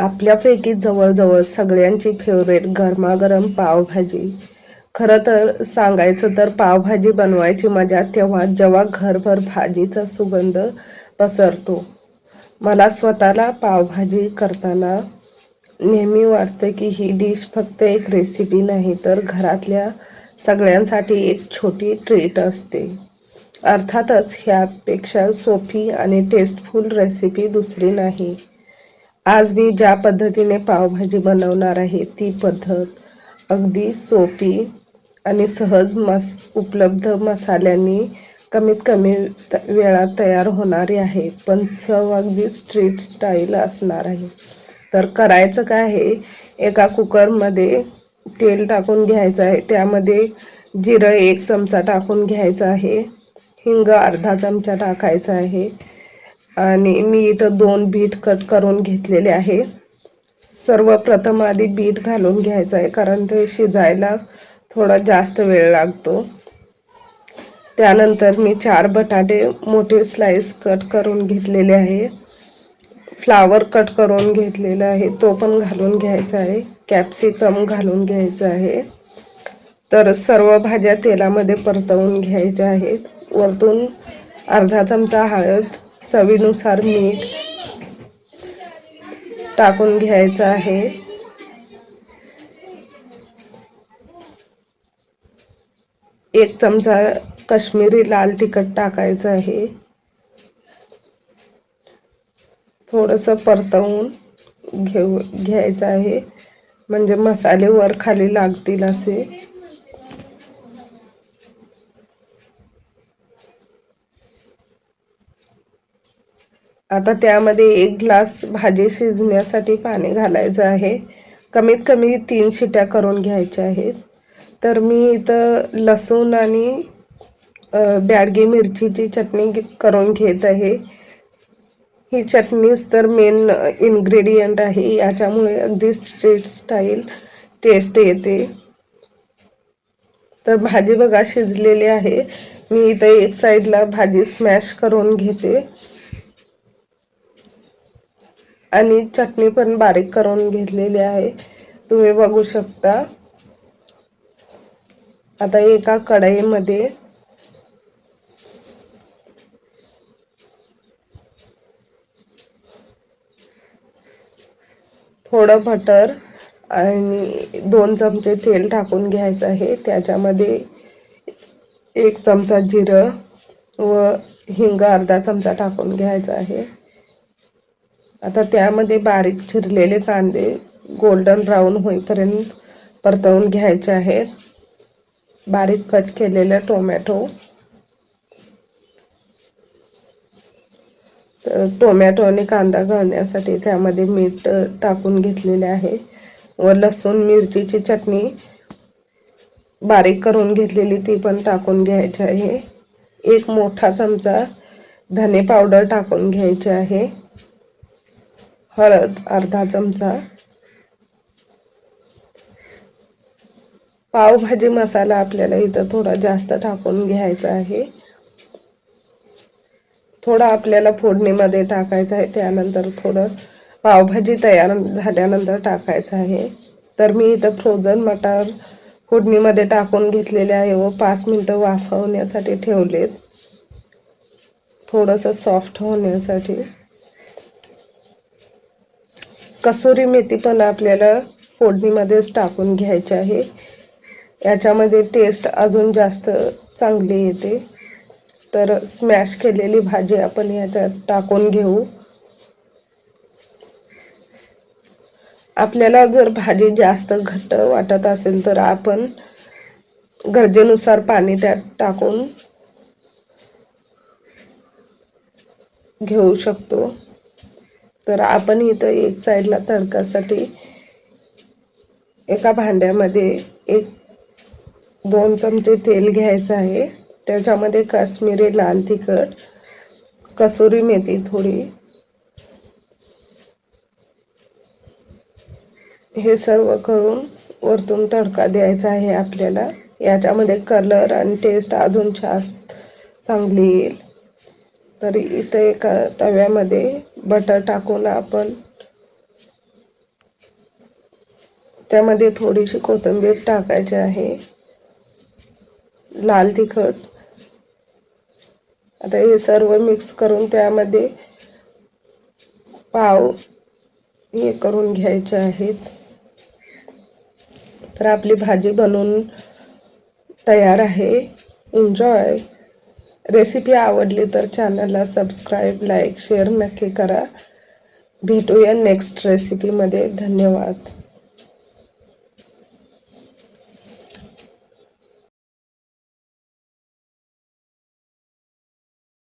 आपल्यापैकी जवळजवळ सगळ्यांची फेवरेट गरमागरम पावभाजी. खरं तर सांगायचं तर पावभाजी बनवायची मजा तेव्हा जेव्हा घरभर भाजीचा सुगंध पसरतो. मला स्वतःला पावभाजी करताना नेहमी वाटतं की ही डिश फक्त एक रेसिपी नाही तर घरातल्या सगळ्यांसाठी एक छोटी ट्रीट असते. अर्थातच ह्यापेक्षा सोपी आणि टेस्टफुल रेसिपी दुसरी नाही. आज मी ज्या पद्धतीने पावभाजी बनवणार आहे ती पद्धत अगदी सोपी आणि सहज मस उपलब्ध मसाल्यांनी कमीत कमी त वेळात तयार होणारी आहे. पण चव अगदी स्ट्रीट स्टाईल असणार आहे. तर करायचं काय आहे एका कुकरमध्ये तेल टाकून घ्यायचं आहे. त्यामध्ये जिरं एक चमचा टाकून घ्यायचं आहे. हिंग अर्धा चमचा टाकायचा आहे. आणि मी इथं दोन बीट कट करून घेतलेले आहे. सर्वप्रथम आधी बीट घालून घ्यायचं आहे कारण ते शिजायला थोडा जास्त वेळ लागतो. त्यानंतर मी चार बटाटे मोठे स्लाइस कट करून घेतलेले आहे. फ्लावर कट करून घेतलेला आहे तो पण घालून घ्यायचा आहे. कॅप्सिकम घालून घ्यायचं आहे. तर सर्व भाज्या तेलामध्ये परतवून घ्यायच्या आहेत. वरतून अर्धा चमचा हळद चवीनुसार मीठ टाकून घ्यायचं आहे. एक चमचा कश्मीरी लाल तिखट टाकायचं आहे. थोडंसं परतवून घेऊ घ्यायचं आहे. म्हणजे मसाले वर खाली लागतील असे. आता त्यामध्ये एक ग्लास भाजी शिजण्यासाठी पाणी घालायचं आहे. कमीत कमी तीन शिट्या करून घ्यायच्या आहेत. तर मी इथं लसूण आणि बॅडगी मिरचीची चटणी करून घेत आहे. ही चटणीच तर मेन इन्ग्रेडियंट आहे. याच्यामुळे अगदी स्ट्रीट स्टाईल टेस्ट येते. तर भाजी बघा शिजलेली आहे. मी इथं एक साईडला भाजी स्मॅश करून घेते. आणि चटणी पण बारीक करून घेतलेली आहे. तुम्ही बघू शकता. आता एका कढईमध्ये थोडं बटर आणि दोन चमचे तेल टाकून घ्यायचं आहे. त्याच्यामध्ये एक चमचा जिरं व हिंग अर्धा चमचा टाकून घ्यायचा आहे. आता त्यामध्ये बारीक चिरलेले कांदे गोल्डन ब्राऊन होईपर्यंत परतवून घ्यायचे आहेत. बारीक कट केलेलं टोमॅटो. तर टोमॅटो आणि कांदा घालण्यासाठी त्यामध्ये मीठ टाकून घेतलेले आहे. व लसूण मिरचीची चटणी बारीक करून घेतलेली ती पण टाकून घ्यायची आहे. एक मोठा चमचा धने पावडर टाकून घ्यायची आहे. हळद अर्धा चमचा. पावभाजी मसाला आपल्याला इथं थोडा जास्त टाकून घ्यायचा आहे. थोडा आपल्याला फोडणीमध्ये टाकायचं आहे त्यानंतर थोडं पावभाजी तयार झाल्यानंतर टाकायचं आहे. तर मी इथं फ्रोझन मटार फोडणीमध्ये टाकून घेतलेले आहे व पाच मिनटं वाफवण्यासाठी ठेवलेत. थोडंसं सॉफ्ट होण्यासाठी. कसुरी मेथी पण आपल्याला फोडणीमध्येच टाकून घ्यायची आहे. याच्यामध्ये टेस्ट अजून जास्त चांगली येते. तर स्मॅश केलेली भाजी आपण याच्यात टाकून घेऊ. आपल्याला जर भाजी जास्त घट्ट वाटत असेल तर आपण गरजेनुसार पाणी त्यात टाकून घेऊ शकतो. तर आपण इथं एक साईडला तडकासाठी एका भांड्यामध्ये एक दोन चमचे तेल घ्यायचं आहे. त्याच्यामध्ये काश्मीरी लाल तिखट कसुरी मेथी थोडी हे सर्व करून वरतून तडका द्यायचा आहे आपल्याला. याच्यामध्ये कलर आणि टेस्ट अजून जास्त चांगली येईल. तर इथं एका तव्यामध्ये बटर टाकून आपण त्यामध्ये थोडीशी कोथिंबीर टाकायची आहे. लाल तिखट. आता हे सर्व मिक्स करून त्यामध्ये पाव हे करून घ्यायचे आहेत. तर आपली भाजी बनवून तयार आहे. एन्जॉय रेसिपी आवडली तर चॅनलला सबस्क्राईब लाईक शेअर नक्की करा. भेटूया नेक्स्ट रेसिपीमध्ये. धन्यवाद.